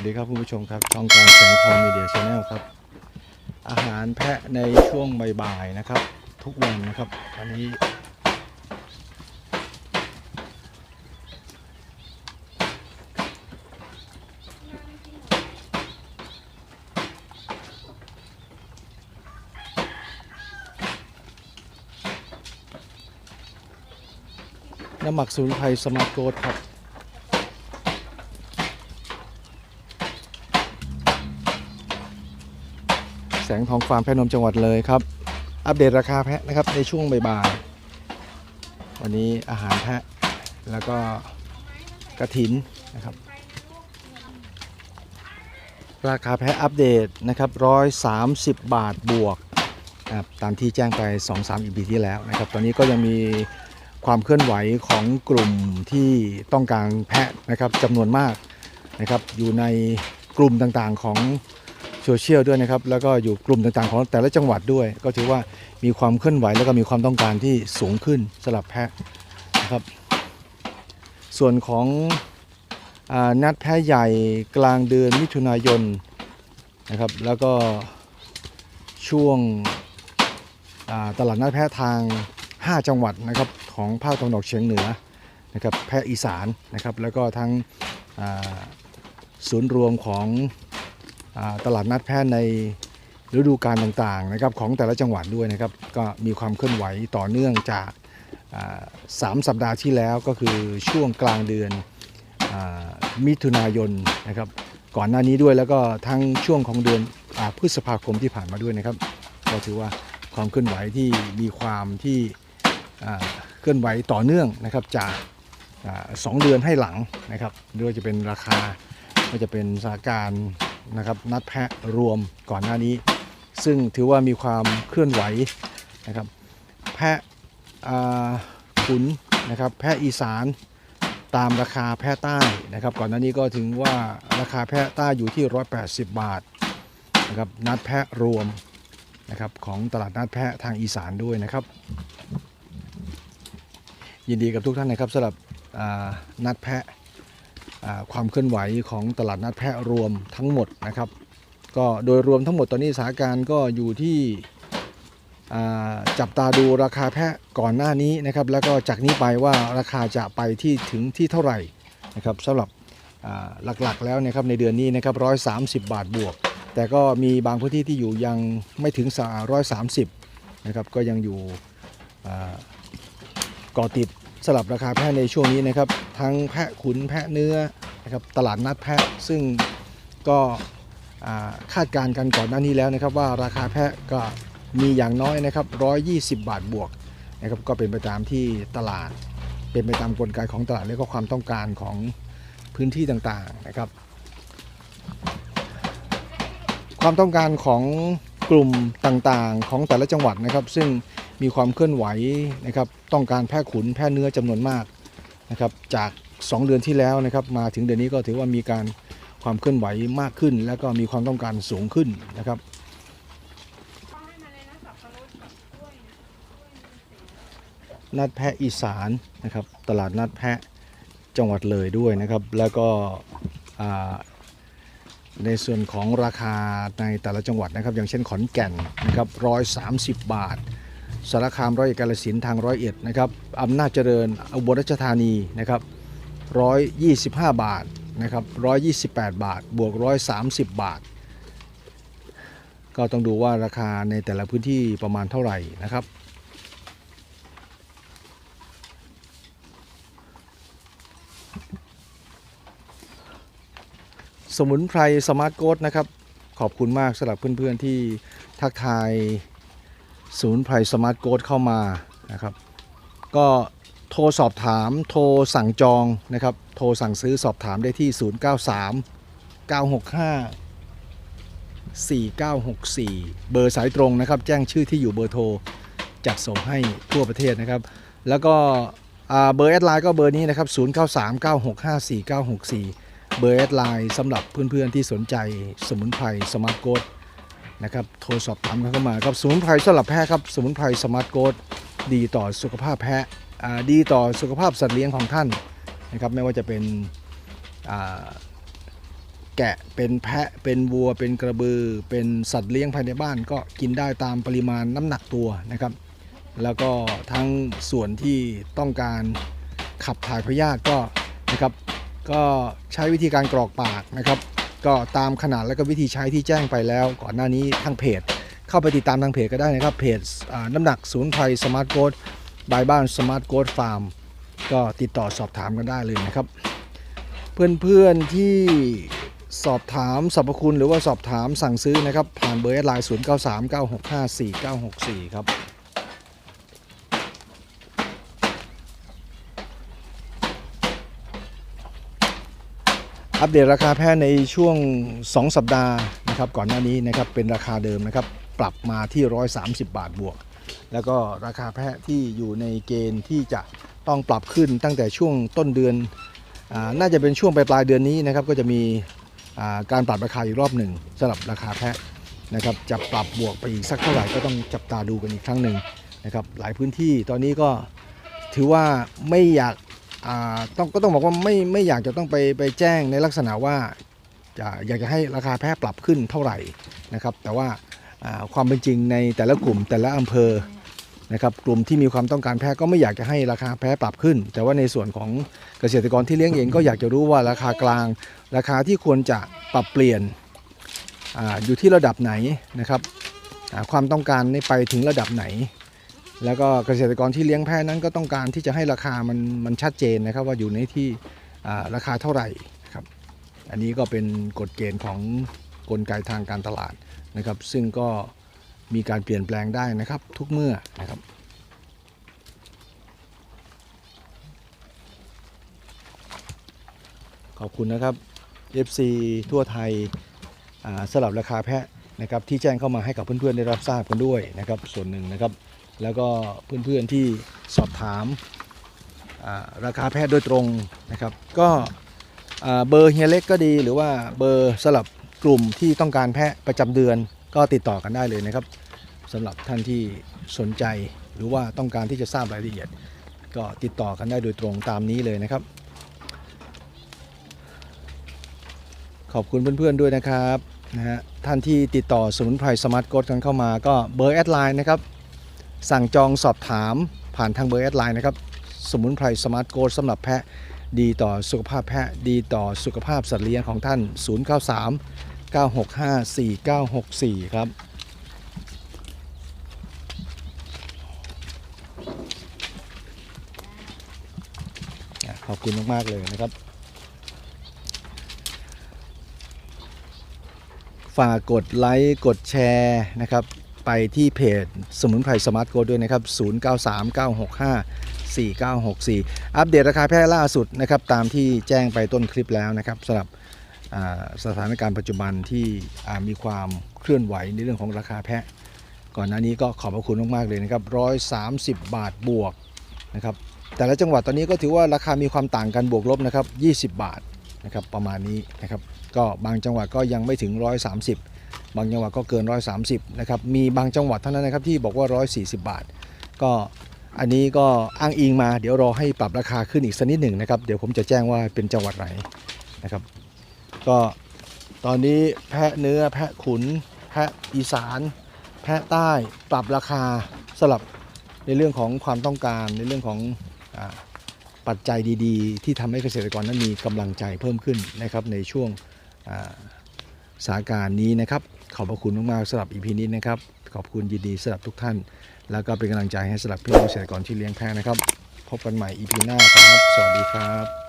วัสดีครับคุณผู้ชมครับ ช่องการแสงทองมีเดียชาแนลครับ อาหารแพะในช่วงบ่ายๆนะครับ ทุกวันนะครับวันนี้ น้ำหมักสมุนไพรสมาร์ทโกดครับ แสงทองฟาร์มแพนมจังหวัดเลยครับ อัปเดตราคาแพะนะครับในช่วงบ่ายๆวันนี้อาหารแพะแล้วก็กระถินนะครับ ราคาแพะอัปเดตนะครับ 130 บาทบวกนะครับตามที่แจ้งไป 2-3อีพีที่แล้วนะครับ ตอนนี้ก็ยังมีความเคลื่อนไหวของกลุ่มที่ต้องการแพะนะครับจำนวนมากนะครับอยู่ในกลุ่มต่างๆของ โซเชียลด้วยนะครับ แล้วก็อยู่กลุ่มต่างๆ ของแต่ละจังหวัดด้วย ก็ถือว่ามีความเคลื่อนไหวแล้วก็มีความต้องการที่สูงขึ้นสำหรับแพะนะครับ ส่วนของอนัดแพะใหญ่กลางเดือนมิถุนายนนะครับ แล้วก็ช่วงตลาดนัดแพะทาง 5 จังหวัดนะครับของภาคตะวันออกเฉียงเหนือนะครับแพะอีสานนะครับ แล้วก็ทั้งศูนย์รวมของ ตลาดนัดแพทย์ในฤดูกาลต่างๆนะครับของแต่ละจังหวัดด้วยนะครับ ก็มีความเคลื่อนไหวต่อเนื่องจากสามสัปดาห์ที่แล้วก็คือช่วงกลางเดือนอมิถุนายนนะครับ ก่อนหน้านี้ด้วยแล้วก็ทั้งช่วงของเดือนอพฤษภาคมที่ผ่านมาด้วยนะครับ ก็ถือว่าความเคลื่อนไหวที่มีความที่เคลื่อนไหวต่อเนื่องนะครับจากอสองเดือนให้หลังนะครับไม่ว่าจะเป็นราคาก็จะเป็นสถานการณ์ นะครับนัดแพะรวมก่อนหน้านี้ ซึ่งถือว่ามีความเคลื่อนไหวนะครับแพะขุนนะครับแพะอีสานตามราคาแพะใต้นะครับ ก่อนหน้านี้ก็ถึงว่าราคาแพะใต้อยู่ที่ 180 บาทนะครับนัดแพะรวมนะครับของตลาดนัดแพะทางอีสานด้วยนะครับ ยินดีกับทุกท่านนะครับสำหรับนัดแพะ ความเคลื่อนไหวของตลาดนัดแพะรวมทั้งหมดนะครับ ก็โดยรวมทั้งหมดตอนนี้สถานการณ์ก็อยู่ที่จับตาดูราคาแพะก่อนหน้านี้นะครับ แล้วก็จากนี้ไปว่าราคาจะไปที่ถึงที่เท่าไหร่นะครับสำหรับหลักๆแล้วนะครับในเดือนนี้นะครับ130บาทบวก แต่ก็มีบางพื้นที่ที่อยู่ยังไม่ถึง130นะครับก็ยังอยู่อ่าก่อติด สลับราคาแพะในช่วงนี้นะครับ ทั้งแพะขุนแพะเนื้อนะครับตลาดนัดแพะซึ่งก็คาดการณ์กันก่อนหน้านี้แล้วนะครับ ว่าราคาแพะก็มีอย่างน้อยนะครับ 120 บาทบวกนะครับก็เป็นไปตามที่ตลาด เป็นไปตามกลไกของตลาดและก็ความต้องการของพื้นที่ต่างๆนะครับ ความต้องการของกลุ่มต่างๆของแต่ละจังหวัดนะครับ ซึ่ง มีความเคลื่อนไหวนะครับ ต้องการแพะขุนแพะเนื้อจำนวนมากนะครับ จาก 2 เดือนที่แล้วนะครับ มาถึงเดือนนี้ก็ถือว่ามีการความเคลื่อนไหวมากขึ้น แล้วก็มีความต้องการสูงขึ้นนะครับนัดแพะอีสานนะครับ ตลาดนัดแพะจังหวัดเลยด้วยนะครับ แล้วก็ในส่วนของราคาในแต่ละจังหวัดนะครับ อย่างเช่นขอนแก่นนะครับร้อยสามสิบบาท สารคามร้อยเอ็ดกาฬสินทางร้อยเอ็ดนะครับอำนาจเจริญอุบลราชธานีนะครับร้อยยี่สิบห้าบาทนะครับร้อยยี่สิบแปดบาท บวกร้อยสามสิบบาท ก็ต้องดูว่าราคาในแต่ละพื้นที่ประมาณเท่าไหร่นะครับสมุนไพรสมาร์ทโกดนะครับ ขอบคุณมากสำหรับเพื่อนๆที่ทักทาย สมุนไพรสมาร์ทโกดเข้ามานะครับ ก็โทรสอบถามโทรสั่งจองนะครับ โทรสั่งซื้อสอบถามได้ที่ 093 965 4964 เบอร์สายตรงนะครับ แจ้งชื่อที่อยู่เบอร์โทรจัดส่งให้ทั่วประเทศนะครับ แล้วก็เบอร์แอดไลน์ก็เบอร์นี้นะครับ 093 965 4964 เบอร์แอดไลน์สำหรับเพื่อนๆที่สนใจสมุนไพรสมาร์ทโกด นะครับโทรสอบถามเข้ามาครับสมุนไพรสำหรับแพะครับสมุนไพรสมาร์ทโกดดีต่อสุขภาพแพะดีต่อสุขภาพสัตว์เลี้ยงของท่านนะครับไม่ว่าจะเป็นแกะเป็นแพะเป็นวัว เป็นกระบือ เป็นสัตว์เลี้ยงภายในบ้าน ก็กินได้ตามปริมาณน้ำหนักตัวนะครับ แล้วก็ทั้งส่วนที่ต้องการขับถ่ายพยาธิก็นะครับก็ใช้วิธีการกรอกปากนะครับ ก็ตามขนาดและก็วิธีใช้ที่แจ้งไปแล้ว ก่อนหน้านี้ทางเพจ เข้าไปติดตามทางเพจก็ได้นะครับเพจน้ำหนักศูนย์ไทยสมาร์ทโกดบายบ้านสมาร์ทโกดฟาร์มก็ติดต่อสอบถามกันได้เลยนะครับ เพื่อนๆที่สอบถามสรรพคุณหรือว่าสอบถามสั่งซื้อนะครับ ผ่านเบอร์ไลน์ 0 9 3 9 6 5 4 9 6 4 ครับ อัปเดตราคาแพะในช่วง 2 สัปดาห์นะครับก่อนหน้านี้นะครับเป็นราคาเดิมนะครับปรับมาที่ 130 บาทบวก แล้วก็ราคาแพะที่อยู่ในเกณฑ์ที่จะต้องปรับขึ้นตั้งแต่ช่วงต้นเดือนอน่าจะเป็นช่วงปลายปลายเดือนนี้นะครับก็จะมีการปรับราคาอีกรอบหนึ่งสำหรับราคาแพะนะครับจะปรับบวกไปอีกสักเท่าไหร่ก็ต้องจับตาดูกันอีกครั้งหนึ่งนะครับหลายพื้นที่ตอนนี้ก็ถือว่าไม่อยาก ต้องก็ต้องบอกว่าไม่ไม่อยากจะต้องไปไปแจ้งในลักษณะว่าจะอยากจะให้ราคาแพะปรับขึ้นเท่าไหร่นะครับ แต่ว่าความเป็นจริงในแต่ละกลุ่มแต่ละอำเภอนะครับกลุ่มที่มีความต้องการแพะก็ไม่อยากจะให้ราคาแพะปรับขึ้น แต่ว่าในส่วนของเกษตรกรที่เลี้ยงเองก็อยากจะรู้ว่าราคากลาง ราคาที่ควรจะปรับเปลี่ยนออยู่ที่ระดับไหนนะครับความต้องการนี่ไปถึงระดับไหน แล้วก็เกษตรกรที่เลี้ยงแพะนั้นก็ต้องการที่จะให้ราคามันมันชัดเจนนะครับว่าอยู่ในที่ราคาเท่าไหร่ครับอันนี้ก็เป็นกฎเกณฑ์ของกลไกทางการตลาดนะครับ ซึ่งก็มีการเปลี่ยนแปลงได้นะครับทุกเมื่อนะครับขอบคุณนะครับ FC ทั่วไทยสลับราคาแพะนะครับที่แจ้งเข้ามาให้กับเพื่อนๆได้รับทราบกันด้วยนะครับส่วนหนึ่งนะครับ แล้วก็เพื่อนๆที่สอบถามราคาแพทย์โดยตรงนะครับ ก็เบอร์เฮียเล็กก็ดี หรือว่าเบอร์สลับกลุ่มที่ต้องการแพะประจำเดือนก็ติดต่อกันได้เลยนะครับสำหรับท่านที่สนใจหรือว่าต้องการที่จะทราบรายละเอียด ก็ติดต่อกันได้โดยตรงตามนี้เลยนะครับ ขอบคุณเพื่อนๆด้วยนะครับนะฮะท่านที่ติดต่อสมุนไพรสมาร์ทโกดกันเข้ามาก็เบอร์แอดไลน์นะครับ สั่งจองสอบถามผ่านทางเบอร์แอดไลน์นะครับ สมุนไพรสมาร์ทโกดสำหรับแพะดีต่อสุขภาพแพะดีต่อสุขภาพสัตว์เลี้ยงของท่าน 093 965 4964 ครับขอบคุณมาก ๆ เลยนะครับ ฝากกดไลค์ กดแชร์นะครับ ไปที่เพจสมุนไพรสมาร์ทโกด้วยนะครับ 0939654964 อัปเดตราคาแพะล่าสุดนะครับ ตามที่แจ้งไปต้นคลิปแล้วนะครับสำหรับสถานการณ์ปัจจุบันที่มีความเคลื่อนไหวในเรื่องของราคาแพะ ก่อนหน้านี้ก็ขอบพระคุณมากๆเลยนะครับ 130 บาทบวกนะครับแต่ละจังหวัดตอนนี้ก็ถือว่าราคามีความต่างกันบวกลบนะครับ 20 บาทนะครับประมาณนี้นะครับก็บางจังหวัดก็ยังไม่ถึง 130 บางจังหวัดก็เกิน 130นะครับมีบางจังหวัดเท่านั้นนะครับที่บอกว่า 140 บาท ก็อันนี้ก็อ้างอิงมาเดี๋ยวรอให้ปรับราคาขึ้นอีกสักนิดหนึ่งนะครับเดี๋ยวผมจะแจ้งว่าเป็นจังหวัดไหนนะครับ ก็ตอนนี้แพะเนื้อแพะขุน แพะอีสาน แพะใต้ปรับราคาสลับในเรื่องของความต้องการในเรื่องของอปัจจัยดีๆ ที่ทำให้เกษตรกรนั้นมีกำลังใจเพิ่มขึ้นนะครับในช่วงสถานการณ์นี้นะครับ ขอบพระคุณมากๆสำหรับอีพีนี้นะครับ ขอบคุณยินดีสำหรับทุกท่าน แล้วก็เป็นกำลังใจให้สำหรับพี่น้องเกษตรกรที่เลี้ยงแพะนะครับ พบกันใหม่อีพีหน้าครับ สวัสดีครับ